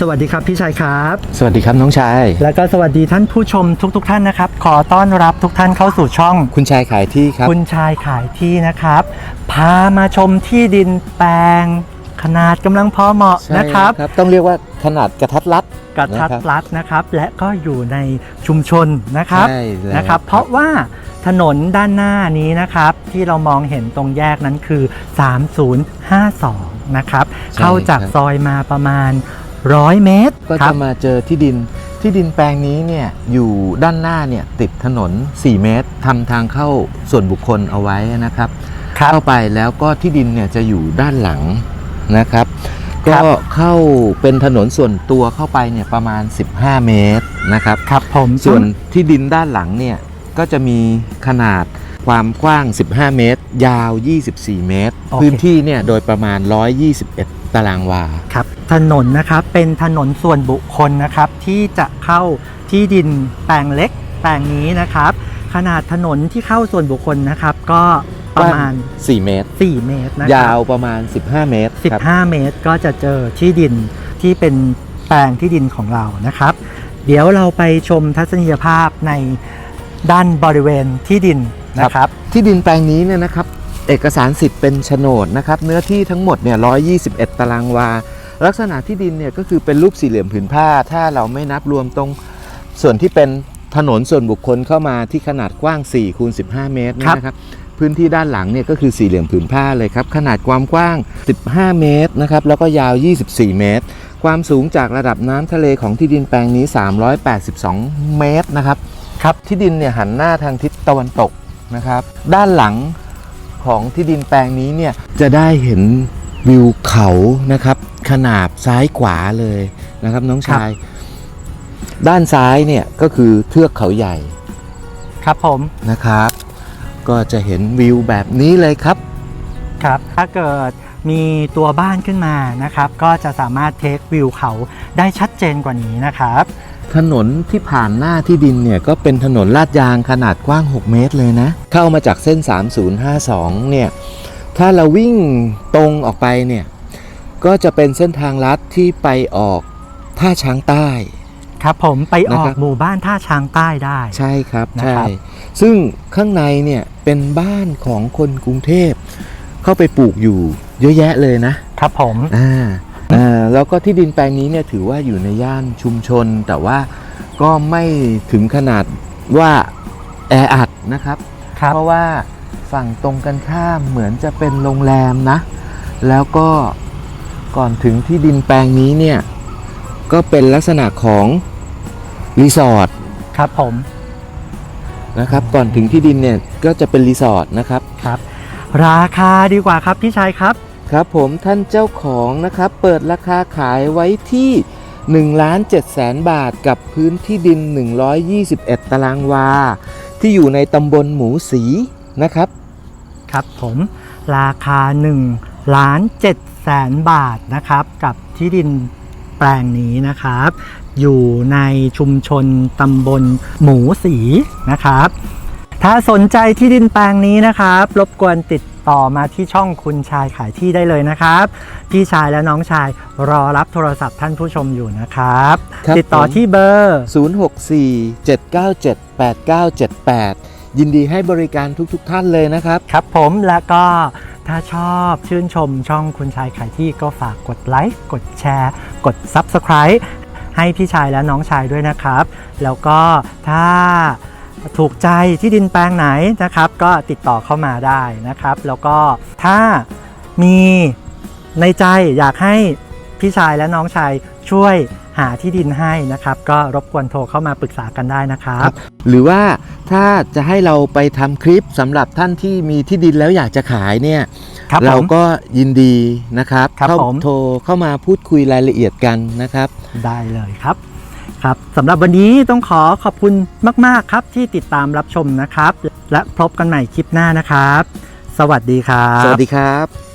สวัสดีครับพี่ชายครับ สวัสดีครับน้องชาย แล้วก็สวัสดีท่านผู้ชมทุกๆท่านนะครับ ขอต้อนรับทุกท่านเข้าสู่ช่อง คุณชายขายที่ครับ คุณชายขายที่นะครับ พามาชมที่ดินแปลง ขนาดกำลังพอเหมาะใช่นะครับ ต้องเรียกว่าขนาดกระทัดรัด กระชัดนะครับรัดนะครับ และก็อยู่ในชุมชนนะครับใช่แล้วนะครับ เพราะว่าถนนด้านหน้านี้นะครับ ที่เรามองเห็นตรงแยกนั้นคือ 3052 นะครับเข้าจากซอยมาประมาณ 100เมตรก็ครัจะบมาเจอที่ดินที่ดินแปลงนี้เนี่ยอยู่ด้านหน้าเนี่ยติดถนน 4 เมตรทำทางเข้าส่วนบุคคลเอาไว้นะครับครับเข้าไปแล้วก็ที่ดินเนี่ยจะอยู่ด้านหลังนะครับครัก็บเข้าเป็นถนนส่วนตัวเข้าไปเนี่ยประมาณ 15 เมตรนะครับครับผมส่วนที่ดินด้านหลังเนี่ยก็จะมีขนาดความกว้าง 15 เมตร ยาว 24 เมตร พื้นที่เนี่ยโดยประมาณ 121 ตารางวาครับ ถนนนะครับเป็นถนนส่วนบุคคลนะครับที่จะเข้าที่ดินแปลงเล็กแปลงนี้นะครับ ขนาดถนนที่เข้าส่วนบุคคลนะครับ ก็ประมาณ 4 เมตร 4 เมตรนะคยารัวประมาณ 15 เมตรครับ15 เมตรก็จะเจอที่ดินที่เป็นแปลงที่ดินของเรานะครับ เดี๋ยวเราไปชมทัศนียภาพในด้านบริเวณที่ดินนะครับ ที่ดินแปลงนี้เนี่ยนะครับ เอกสารสิทธิ์เป็นโฉนดนะครับ เนื้อที่ทั้งหมดเนี่ย121 ตารางวา ลักษณะที่ดินเนี่ยก็คือเป็นรูปสี่เหลี่ยมผืนผ้า ถ้าเราไม่นับรวมตรงส่วนที่เป็นถนนส่วนบุคคลเข้ามาที่ขนาดกว้าง4คูณ15 เมตรเนี่ยนะครับ พื้นที่ด้านหลังเนี่ยก็คือสี่เหลี่ยมผืนผ้าเลยครับ ขนาดความกว้าง 15 เมตรนะครับ แล้วก็ยาว 24 เมตร ความสูงจากระดับน้ำทะเลของที่ดินแปลงนี้ 382 เมตรนะครับ ครับ ที่ดินเนี่ยหันหน้าทางทิศตะวันตกนะครับ ด้านหลังของที่ดินแปลงนี้เนี่ยจะได้เห็นวิวเขานะครับ ขนาบซ้ายขวาเลยนะครับน้องชาย ด้านซ้ายเนี่ยก็คือเทือกเขาใหญ่ครับผมนะครับ ก็จะเห็นวิวแบบนี้เลยครับครับ ถ้าเกิดมีตัวบ้านขึ้นมานะครับ ก็จะสามารถเทควิวเขาได้ชัดเจนกว่านี้นะครับ ถนนที่ผ่านหน้าที่ดินเนี่ยก็เป็นถนนลาดยางขนาดกว้าง 6 เมตรเลยนะ เข้ามาจากเส้น 3052 เนี่ย ถ้าเราวิ่งตรงออกไปเนี่ย ก็จะเป็นเส้นทางลัดที่ไปออกท่าช้างใต้ ครับผมไปออนะครักบหมู่บ้านท่าช้างใต้ได้ ใช่ครับนะใช่ครับซึ่งข้างในเนี่ยเป็นบ้านของคนกรุงเทพ เข้าไปปลูกอยู่เยอะแยะเลยนะ ครับผมอ่าอ่าแล้วก็ที่ดินแปลงนี้เนี่ยถือว่าอยู่ในย่านชุมชน แต่ว่าก็ไม่ถึงขนาดว่าแออัดนะครับครับเพราะว่าฝั่งตรงกันข้ามเหมือนจะเป็นโรงแรมนะ แล้วก็ ก่อนถึงที่ดินแปลงนี้เนี่ย ก็เป็นลักษณะของรีสอร์ทครับผมนะครับ ก่อนถึงที่ดินเนี่ยก็จะเป็นรีสอร์ทนะครับครับ ราคาดีกว่าครับพี่ชายครับ ครับผมท่านเจ้าของนะครับ เปิดราคาขายไว้ที่1ล้าน7แสนบาทกับพื้นที่ดิน 121 ตารางวา ที่อยู่ในตำบลหมูสีนะครับ ครับผมราคา1ล้าน7 แสนบาทนะครับกับที่ดินแปลงนี้นะครับ อยู่ในชุมชนตำบลหมูสีนะครับ ถ้าสนใจที่ดินแปลงนี้นะครับ รบกวนติดต่อมาที่ช่องคุณชายขายที่ได้เลยนะครับ พี่ชายและน้องชายรอรับโทรศัพท์ท่านผู้ชมอยู่นะครับ ครับติดต่อผม ที่เบอร์ 064-797-8978 ยินดีให้บริการทุกๆทท่านเลยนะครับ ครับผมแล้วก็ ถ้าชอบชื่นชมช่องคุณชายขายที่ก็ฝากกดไลค์กดแชร์ กด Subscribe ให้พี่ชายและน้องชายด้วยนะครับ แล้วก็ถ้าถูกใจที่ดินแปลงไหนนะครับ ก็ติดต่อเข้ามาได้นะครับ แล้วก็ถ้ามีในใจอยากให้พี่ชายและน้องชายช่วย หาที่ดินให้นะครับ ก็รบกวนโทรเข้ามาปรึกษากันได้นะครับ หรือว่าถ้าจะให้เราไปทำคลิปสำหรับท่านที่มีที่ดินแล้วอยากจะขายเนี่ยครับเราผมก็ยินดีนะครับครับเข้าผมโทรเข้ามาพูดคุยรายละเอียดกันนะครับ ได้เลยครับครับสำหรับวันนี้ต้องขอขอบคุณมาก ๆ ครับที่ติดตามรับชมนะครับ และพบกันใหม่คลิปหน้านะครับ สวัสดีครับ สวัสดีครับ